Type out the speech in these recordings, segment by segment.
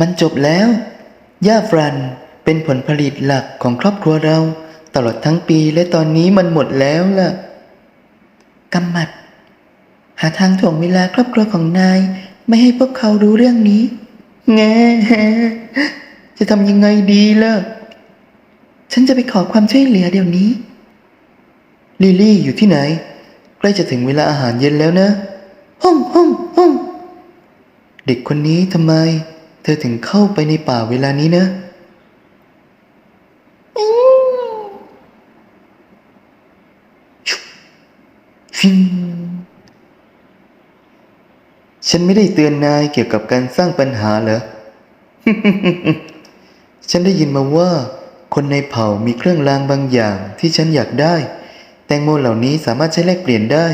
มันจบแล้วหญ้าฟรันเป็นผลผลิตหลักของครอบครัวเรา ตลอดทั้งปีและตอนนี้มันหมดแล้วล่ะกำมัด หาทางถ่วงเวลาครอบครัวของนาย ไม่ให้พวกเขารู้เรื่องนี้แง่จะทำยังไงดีล่ะ ฉันจะไปขอความช่วยเหลือเดี๋ยวนี้ ลิลลี่อยู่ที่ไหน ใกล้จะถึงเวลาอาหารเย็นแล้วนะ ห้องห้องห้องเด็กคนนี้ทำไม เธอถึงเข้าไปในป่าเวลานี้นะฟิงฉันไม่ได้เตือนนายเกี่ยวกับการสร้างปัญหาเหรอ ฉันได้ยินมาว่า คนในเผ่ามีเครื่องรางบางอย่างที่ฉันอยากได้ แตงโมเหล่านี้สามารถใช้แลกเปลี่ยนได้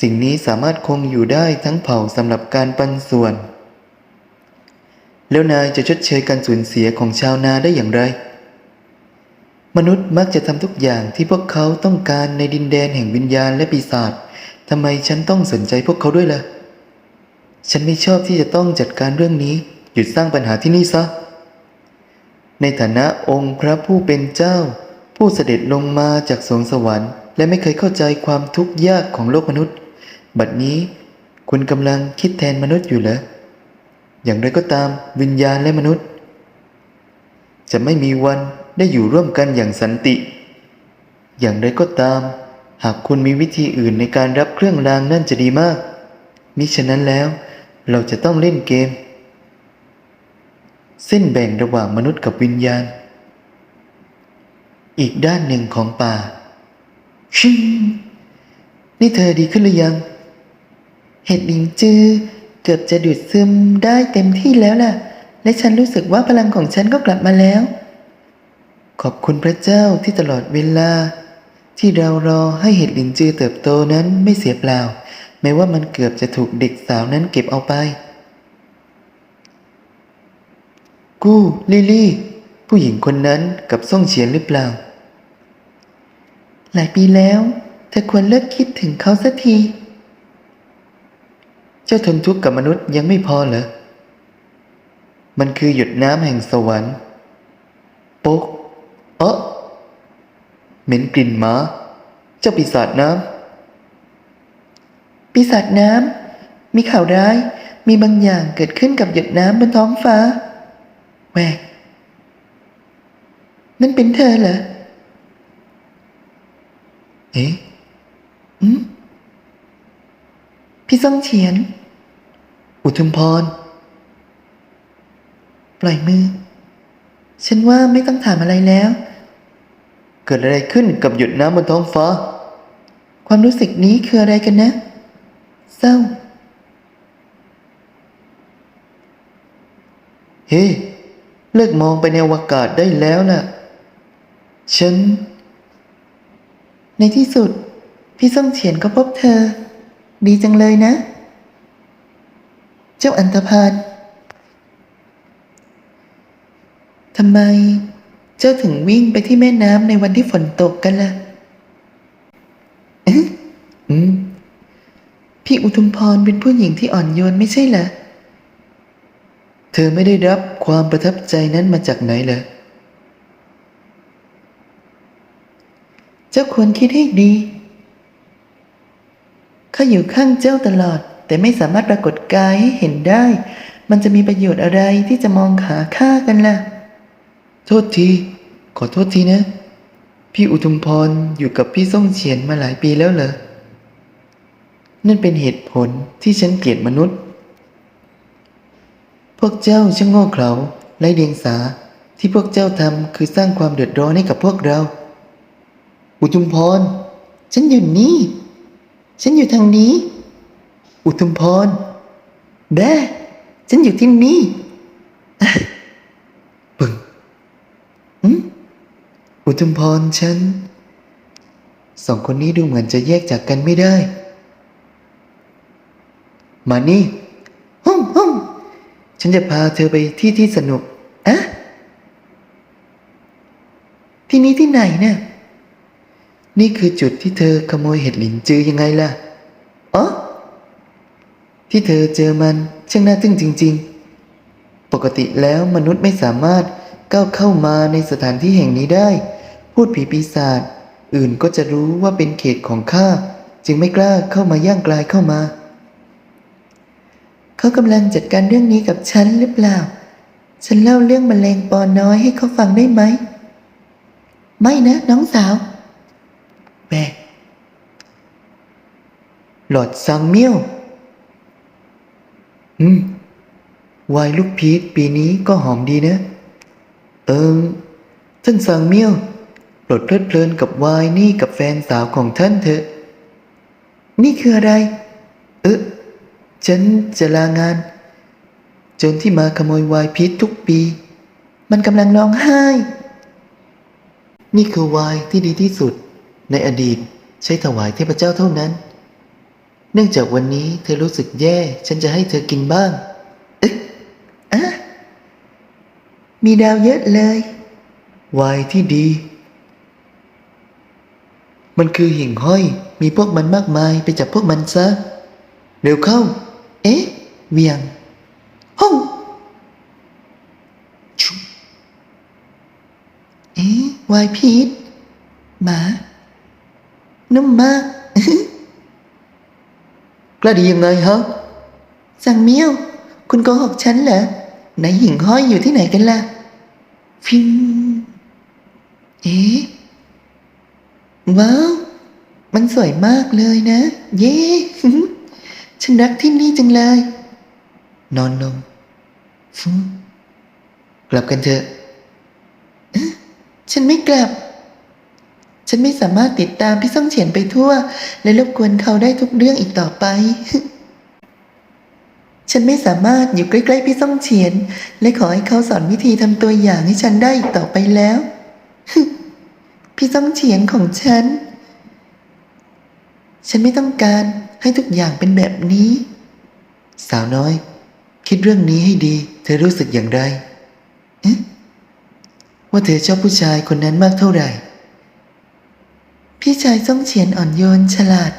สิ่งนี้สามารถคงอยู่ได้ทั้งเผ่าสำหรับการปันส่วน แล้วนายจะชดเชยการสูญเสียของชาวนาได้อย่างไร มนุษย์มักจะทำทุกอย่างที่พวกเขาต้องการในดินแดนแห่งวิญญาณและปีศาจทำไมฉันต้องสนใจพวกเขาด้วยล่ะ ฉันไม่ชอบที่จะต้องจัดการเรื่องนี้ หยุดสร้างปัญหาที่นี่ซะ ในฐานะองค์พระผู้เป็นเจ้า ผู้เสด็จลงมาจากสวงสวรรค์ และไม่เคยเข้าใจความทุกข์ยากของโลกมนุษย์ บัดนี้คุณกำลังคิดแทนมนุษย์อยู่เหรอ อย่างไรก็ตามวิญญาณและมนุษย์ จะไม่มีวันได้อยู่ร่วมกันอย่างสันติ อย่างไรก็ตาม หากคุณมีวิธีอื่นในการรับเครื่องรางนั่นจะดีมาก มิฉะนั้นแล้ว เราจะต้องเล่นเกม เส้นแบ่งระหว่างมนุษย์กับวิญญาณ อีกด้านหนึ่งของป่า ชิงนี่เธอดีขึ้นหรือยัง เห็ดหลิงจือ กือบจะดูดซึมได้เต็มที่แล้วล่ะ และฉันรู้สึกว่าพลังของฉันก็กลับมาแล้ว ขอบคุณพระเจ้าที่ตลอดเวลา ที่เรารอให้เห็ดหลินจือเติบโตนั้นไม่เสียเปล่า แม้ว่ามันเกือบจะถูกเด็กสาวนั้นเก็บเอาไป กู้ลิลี่ ผู้หญิงคนนั้นกับซ่งเฉียนหรือเปล่า หลายปีแล้วเธอควรเลิกคิดถึงเขาสักที จ้าทนทุกข์กับมนุษย์ยังไม่พอเหรอ มันคือหยดน้ำแห่งสวรรค์โป๊กเอ๊ะเหม็นกลิ่นหมา เจ้าปีศาจน้ำ ปีศาจน้ำ มีข่าวร้าย มีบางอย่างเกิดขึ้นกับหยดน้ำบนท้องฟ้าแหวกนั่นเป็นเธอเหรอ เอ๊ะอืมพี่ซ่องเฉียน อุทุมพร ปล่อยมือ ฉันว่าไม่ต้องถามอะไรแล้ว เกิดอะไรขึ้นกับหยดน้ำบนท้องฟ้า ความรู้สึกนี้คืออะไรกันนะ เศร้า เฮ้ เลิกมองไปในอวกาศได้แล้วล่ะ ฉัน ในที่สุด พี่ส้มเฉียนก็พบเธอ ดีจังเลยนะ เจ้าอันธพาลทำไม เจ้าถึงวิ่งไปที่แม่น้ำในวันที่ฝนตกกันล่ะเอ๊ะอืม พี่อุทุมพรเป็นผู้หญิงที่อ่อนโยนไม่ใช่เหรอ เธอไม่ได้รับความประทับใจนั้นมาจากไหนเหรอ เจ้าควรคิดให้ดี ข้าอยู่ข้างเจ้าตลอด แต่ไม่สามารถปรากฏกายให้เห็นได้ มันจะมีประโยชน์อะไรที่จะมองหาค่ากันล่ะ โทษที ขอโทษทีนะ พี่อุทุมพรอยู่กับพี่ส่งเฉียนมาหลายปีแล้วเหรอ นั่นเป็นเหตุผลที่ฉันเกลียดมนุษย์ พวกเจ้าช่างโง่เขลาไร้เดียงสาที่พวกเจ้าทำคือสร้างความเดือดร้อนให้กับพวกเรา อุทุมพร ฉันอยู่นี่ ฉันอยู่ทางนี้ อุทุมพร แด่ฉันอยู่ที่นี่ปึงอุทุมพรฉัน สองคนนี้ดูเหมือนจะแยกจากกันไม่ได้ มานี่ห้องห้องฉันจะพาเธอไปที่ที่สนุกอะที่นี้ที่ไหนเนี่ยนี่คือจุดที่เธอขโมยเห็ดหลินจือยังไงล่ะ ที่เธอเจอมันช่างน่าทึ่งจริง ๆ ปกติแล้วมนุษย์ไม่สามารถก้าวเข้ามาในสถานที่แห่งนี้ได้ พูดผีปีศาจอื่นก็จะรู้ว่าเป็นเขตของข้าจึงไม่กล้าเข้ามาย่างกลายเข้ามา เขากำลังจัดการเรื่องนี้กับฉันหรือเปล่า ฉันเล่าเรื่องมแมลงปอน้อยให้เขาฟังได้ไหม ไม่นะ น้องสาวแบหลอดซังเมียว อืมวายลูกพีชปีนี้ก็หอมดีนะ เอิมท่านซังเมียวปรดเพลิดเพลินกับวายนี่กับแฟนสาวของท่านเถอะ นี่คืออะไร เออฉันจะลางานจนที่มาขโมยวายพีชทุกปี มันกำลังร้องไห้ นี่คือวายที่ดีที่สุด ในอดีตใช้ถวายเทพเจ้าเท่านั้น เนื่องจากวันนี้เธอรู้สึกแย่ ฉันจะให้เธอกินบ้างเอ๊ะอะมีดาวเยอะเลยวายที่ดี มันคือหิ่งห้อย มีพวกมันมากมายไปจับพวกมันซะ เร็วเข้า เอ๊ะ เวียงห้องชุเอ๊ะวายพีทหมานุ่มมาก กล้าดียังไงฮะ สั่งเมียว คุณโกหกฉันเหรอไหนหิ่งห้อยอยู่ที่ไหนกันล่ะ ฟิมเอ๊ะว้าว มันสวยมากเลยนะ เย้ฉันรักที่นี่จังเลย นอนลงฟุ้งกลับกันเถอะเอ๊ะฉันไม่กลับ ฉันไม่สามารถติดตามพี่ซ่องเฉียนไปทั่ว และรบกวนเขาได้ทุกเรื่องอีกต่อไป ฉันไม่สามารถอยู่ใกล้ๆพี่ซ่องเฉียน และขอให้เขาสอนวิธีทำตัวอย่างให้ฉันได้อีกต่อไปแล้ว พี่ซ่องเฉียนของฉัน ฉันไม่ต้องการให้ทุกอย่างเป็นแบบนี้ สาวน้อย คิดเรื่องนี้ให้ดี เธอรู้สึกอย่างไรว่าเธอชอบผู้ชายคนนั้นมากเท่าไหร่ พี่ชายซ่องเฉียนอ่อนโยนฉลาด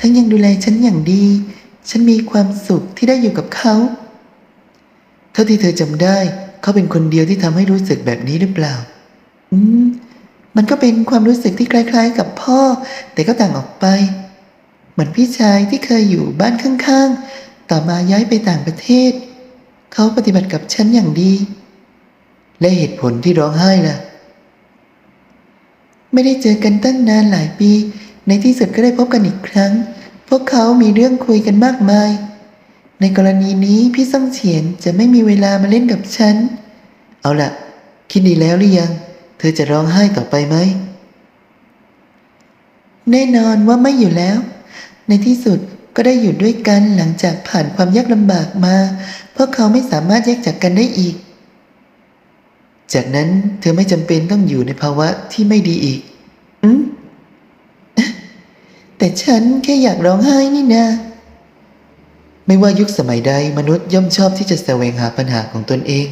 ทั้งยังดูแลฉันอย่างดี ฉันมีความสุขที่ได้อยู่กับเขา เท่าที่เธอจำได้ เขาเป็นคนเดียวที่ทำให้รู้สึกแบบนี้หรือเปล่า อืม มันก็เป็นความรู้สึกที่คล้าย ๆ กับพ่อ แต่ก็ต่างออกไป เหมือนพี่ชายที่เคยอยู่บ้านข้างๆ ต่อมาย้ายไปต่างประเทศ เขาปฏิบัติกับฉันอย่างดี และเหตุผลที่ร้องไห้ล่ะ ไม่ได้เจอกันตั้งนานหลายปี ในที่สุดก็ได้พบกันอีกครั้ง พวกเขามีเรื่องคุยกันมากมาย ในกรณีนี้พี่ซ่องเฉียนจะไม่มีเวลามาเล่นกับฉัน เอาล่ะคิดดีแล้วหรือยัง เธอจะร้องไห้ต่อไปไหม แน่นอนว่าไม่อยู่แล้ว ในที่สุดก็ได้อยู่ด้วยกันหลังจากผ่านความยากลำบากมา พวกเขาไม่สามารถแยกจากกันได้อีก จากนั้นเธอไม่จำเป็นต้องอยู่ในภาวะที่ไม่ดีอีก อืมแต่ฉันแค่อยากร้องไห้นี่นาไม่ว่ายุคสมัยใดมนุษย์ย่อมชอบที่จะแสวงหาปัญหาของตนเอง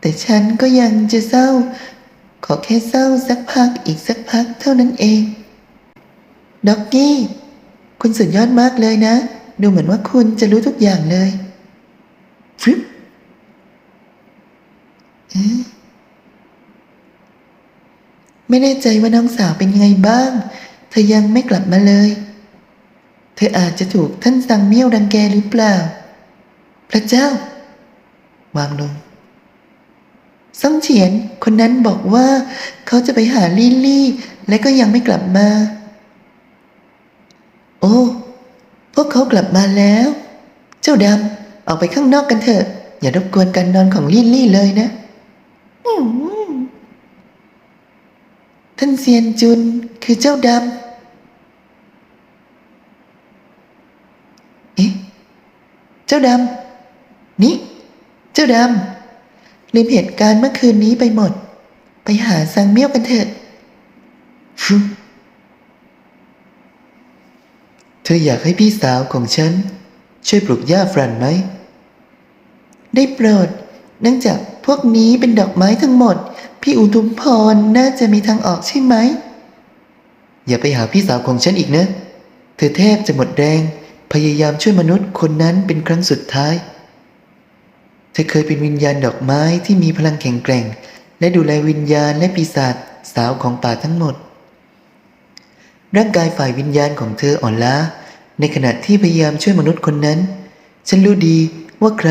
แต่ฉันก็ยังจะเศร้า ขอแค่เศร้าสักพักอีกสักพักเท่านั้นเอง ด็อกกี้ คุณสุดยอดมากเลยนะ ดูเหมือนว่าคุณจะรู้ทุกอย่างเลยฟริป ไม่แน่ใจว่าน้องสาวเป็นยังไงบ้าง เธอยังไม่กลับมาเลย เธออาจจะถูกท่านสังเมี่ยวดังแกหรือเปล่า พระเจ้า วางลงซ่องเฉียน คนนั้นบอกว่าเขาจะไปหาลี่ลี่ และก็ยังไม่กลับมา โอ้ พวกเขากลับมาแล้ว เจ้าดำออกไปข้างนอกกันเถอะ อย่ารบกวนการนอนของลี่ลี่เลยนะ ท่านเซียนจุนคือเจ้าดำ เอ๊ะ เจ้าดำ นี่ เจ้าดำลืมเหตุการณ์เมื่อคืนนี้ไปหมด ไปหาซังเมี่ยวกันเถอะเธออยากให้พี่สาวของฉัน ช่วยปลูกหญ้าฟรันไหม ได้โปรดเนื่องจาก พวกนี้เป็นดอกไม้ทั้งหมด พี่อุทุมพรน่าจะมีทางออกใช่ไหม อย่าไปหาพี่สาวของฉันอีกนะ เธอแทบจะหมดแรง พยายามช่วยมนุษย์คนนั้นเป็นครั้งสุดท้าย เธอเคยเป็นวิญญาณดอกไม้ที่มีพลังแข็งแกร่ง และดูแลวิญญาณและปีศาจสาวของป่าทั้งหมด ร่างกายฝ่ายวิญญาณของเธออ่อนล้า ในขณะที่พยายามช่วยมนุษย์คนนั้น ฉันรู้ดีว่าใคร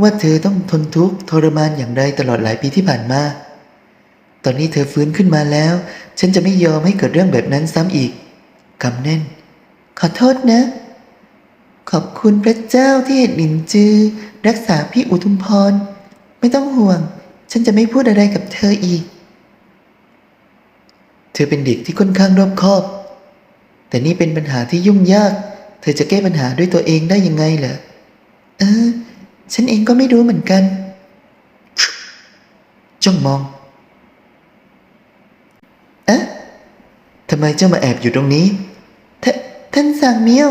ว่าเธอต้องทนทุกข์ทรมานอย่างไรตลอดหลายปีที่ผ่านมา ตอนนี้เธอฟื้นขึ้นมาแล้ว ฉันจะไม่ยอมให้เกิดเรื่องแบบนั้นซ้ำอีกกำแน่น ขอโทษนะ ขอบคุณพระเจ้าที่เห็นหลินจือ รักษาพี่อุทุมพร ไม่ต้องห่วง ฉันจะไม่พูดอะไรกับเธออีก เธอเป็นเด็กที่ค่อนข้างรอบคอบ แต่นี่เป็นปัญหาที่ยุ่งยาก เธอจะแก้ปัญหาด้วยตัวเองได้ยังไงเหรอเออ ฉันเองก็ไม่รู้เหมือนกัน จ้องมอง เอ๊ะทำไมเจ้ามาแอบอยู่ตรงนี้ ท่านสางเมียว